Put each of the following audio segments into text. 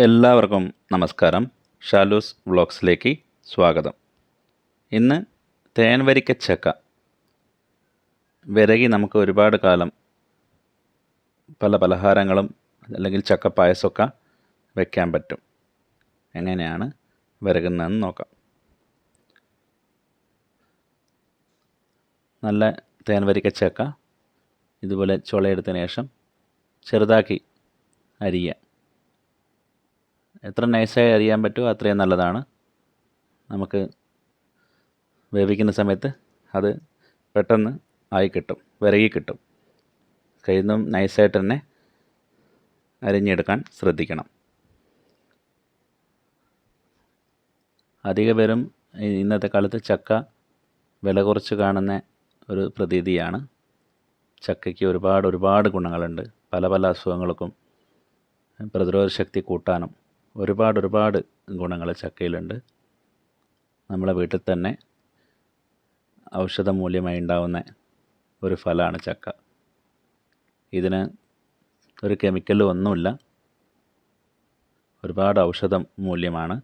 എല്ലാവർക്കും നമസ്കാരം. ഷാലൂസ് വ്ളോഗ്സിലേക്ക് സ്വാഗതം. ഇന്ന് തേൻ വരിക്ക ചക്ക. വിരകി നമുക്ക് ഒരുപാട് കാലം പല പലഹാരങ്ങളും അല്ലെങ്കിൽ ചക്ക പായസമൊക്കെ വയ്ക്കാൻ പറ്റും. എങ്ങനെയാണ് വിരകുന്നതെന്ന് നോക്കാം. നല്ല തേൻ വരിക്ക ചക്ക. ഇതുപോലെ ചുളയെടുത്തതിന് ശേഷം ചെറുതാക്കി അരിയുക. എത്ര നൈസായി അറിയാൻ പറ്റുമോ അത്രയും നല്ലതാണ്. നമുക്ക് വേവിക്കുന്ന സമയത്ത് അത് പെട്ടെന്ന് ആയി കിട്ടും വിരകി കിട്ടും. കയ്യിൽ നിന്നും നൈസായിട്ട് തന്നെ അരിഞ്ഞെടുക്കാൻ ശ്രദ്ധിക്കണം. അധിക പേരും ഇന്നത്തെ കാലത്ത് ചക്ക വില കുറച്ച് കാണുന്ന ഒരു പ്രതീതിയാണ്. ചക്കയ്ക്ക് ഒരുപാട് ഒരുപാട് ഗുണങ്ങളുണ്ട്. പല പല അസുഖങ്ങൾക്കും പ്രതിരോധ ശക്തി കൂട്ടാനും ഒരുപാട് ഒരുപാട് ഗുണങ്ങൾ ചക്കയിലുണ്ട്. നമ്മളെ വീട്ടിൽ തന്നെ ഔഷധ മൂല്യമായി ഉണ്ടാവുന്ന ഒരു ഫലമാണ് ചക്ക. ഇതിന് ഒരു കെമിക്കലും ഒന്നുമില്ല. ഒരുപാട് ഔഷധ മൂല്യമാണ്.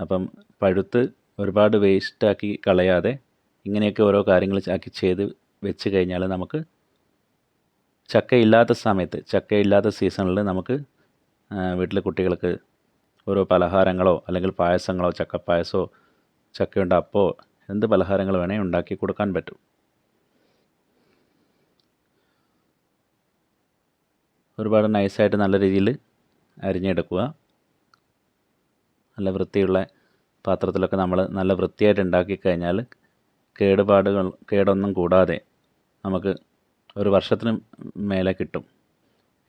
അപ്പം പഴുത്ത് ഒരുപാട് വേസ്റ്റാക്കി കളയാതെ ഇങ്ങനെയൊക്കെ ഓരോ കാര്യങ്ങൾ ആക്കി ചെയ്ത് വെച്ച് കഴിഞ്ഞാൽ നമുക്ക് ചക്കയില്ലാത്ത സമയത്ത് ചക്കയില്ലാത്ത സീസണിൽ നമുക്ക് വീട്ടിലെ കുട്ടികൾക്ക് ഓരോ പലഹാരങ്ങളോ അല്ലെങ്കിൽ പായസങ്ങളോ ചക്കപ്പായസമോ ചക്കയുണ്ട അപ്പോ എന്ത് പലഹാരങ്ങൾ വേണേൽ ഉണ്ടാക്കി കൊടുക്കാൻ പറ്റും. ഒരുപാട് നൈസായിട്ട് നല്ല രീതിയിൽ അരിഞ്ഞെടുക്കുക. നല്ല വൃത്തിയുള്ള പാത്രത്തിലൊക്കെ നമ്മൾ നല്ല വൃത്തിയായിട്ട് ഉണ്ടാക്കി കഴിഞ്ഞാൽ കേടുപാടുകൾ കേടൊന്നും കൂടാതെ നമുക്ക് ഒരു വർഷത്തിന് മേലെ കിട്ടും.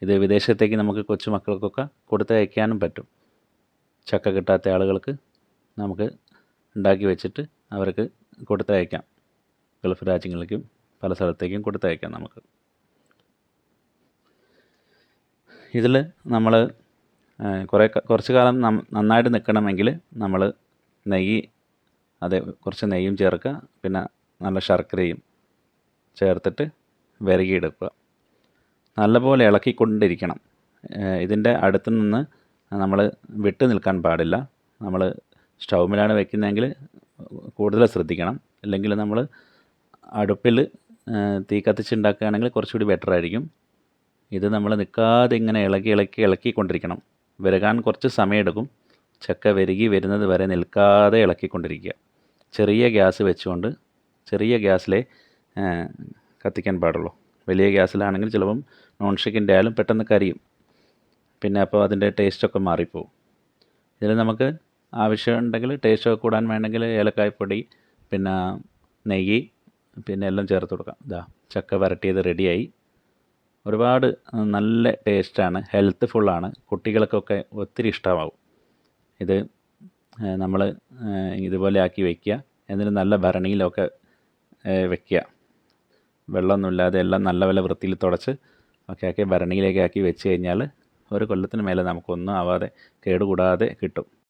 ഇത് വിദേശത്തേക്ക് നമുക്ക് കൊച്ചു മക്കൾക്കൊക്കെ കൊടുത്തയക്കാനും പറ്റും. ചക്ക കിട്ടാത്ത ആളുകൾക്ക് നമുക്ക് ഉണ്ടാക്കി വെച്ചിട്ട് അവർക്ക് കൊടുത്തയക്കാം. ഗൾഫ് രാജ്യങ്ങളിലേക്കും പല സ്ഥലത്തേക്കും കൊടുത്തയക്കാം നമുക്ക്. ഇതിൽ നമ്മൾ കുറേ കുറച്ച് കാലം നന്നായിട്ട് നിൽക്കണമെങ്കിൽ നമ്മൾ നെയ്യ് അതെ കുറച്ച് നെയ്യും ചേർക്കുക. പിന്നെ നല്ല ശർക്കരയും ചേർത്തിട്ട് വിരകിയെടുക്കുക. നല്ലപോലെ ഇളക്കിക്കൊണ്ടിരിക്കണം. ഇതിന്റെ അടുത്ത് നിന്ന് നമ്മൾ വിട്ട് നിൽക്കാൻ പാടില്ല. നമ്മൾ സ്റ്റൗമിലാണ് വെക്കുന്നതെങ്കിൽ കൂടുതൽ ശ്രദ്ധിക്കണം. അല്ലെങ്കിൽ നമ്മൾ അടുപ്പിൽ തീ കത്തിച്ചുണ്ടാക്കുകയാണെങ്കിൽ കുറച്ചുകൂടി ബെറ്റർ ആയിരിക്കും. ഇത് നമ്മൾ നിൽക്കാതെ ഇങ്ങനെ ഇളക്കി ഇളക്കി ഇളക്കിക്കൊണ്ടിരിക്കണം. വിരകാൻ കുറച്ച് സമയമെടുക്കും. ചക്ക വരുകി വരുന്നത് വരെ നിൽക്കാതെ ഇളക്കിക്കൊണ്ടിരിക്കുക. ചെറിയ ഗ്യാസ് വെച്ചുകൊണ്ട് ചെറിയ ഗ്യാസിലേ കത്തിക്കാൻ പാടുള്ളൂ. വലിയ ഗ്യാസിലാണെങ്കിൽ ചിലപ്പം നോൺ സ്റ്റിക്കിന്റെ ആയാലും പെട്ടെന്ന് കരിയും. പിന്നെ അപ്പോൾ അതിന്റെ ടേസ്റ്റൊക്കെ മാറിപ്പോവും. ഇതിൽ നമുക്ക് ആവശ്യമുണ്ടെങ്കിൽ ടേസ്റ്റൊക്കെ കൂടാൻ വേണമെങ്കിൽ ഏലക്കായ്പ്പൊടി പിന്നെ നെയ്യ് പിന്നെ എല്ലാം ചേർത്ത് കൊടുക്കാം. ഇതാ ചക്ക വരട്ടിയത് റെഡിയായി. ഒരുപാട് നല്ല ടേസ്റ്റാണ് ഹെൽത്ത് ഫുള്ളാണ്. കുട്ടികൾക്കൊക്കെ ഒത്തിരി ഇഷ്ടമാവും. ഇത് നമ്മൾ ഇതുപോലെ ആക്കി വയ്ക്കുക എന്നിട്ട് നല്ല ഭരണിയിലൊക്കെ വയ്ക്കുക വെള്ളമൊന്നുമില്ലാതെ എല്ലാം നല്ല പോലെ വൃത്തിയിൽ തുടച്ച് ഒക്കെ ആക്കി ഭരണിയിലേക്ക് ആക്കി വെച്ച് കഴിഞ്ഞാൽ ഒരു കൊല്ലത്തിന് മേലെ നമുക്കൊന്നും ആവാതെ കേടുകൂടാതെ കിട്ടും.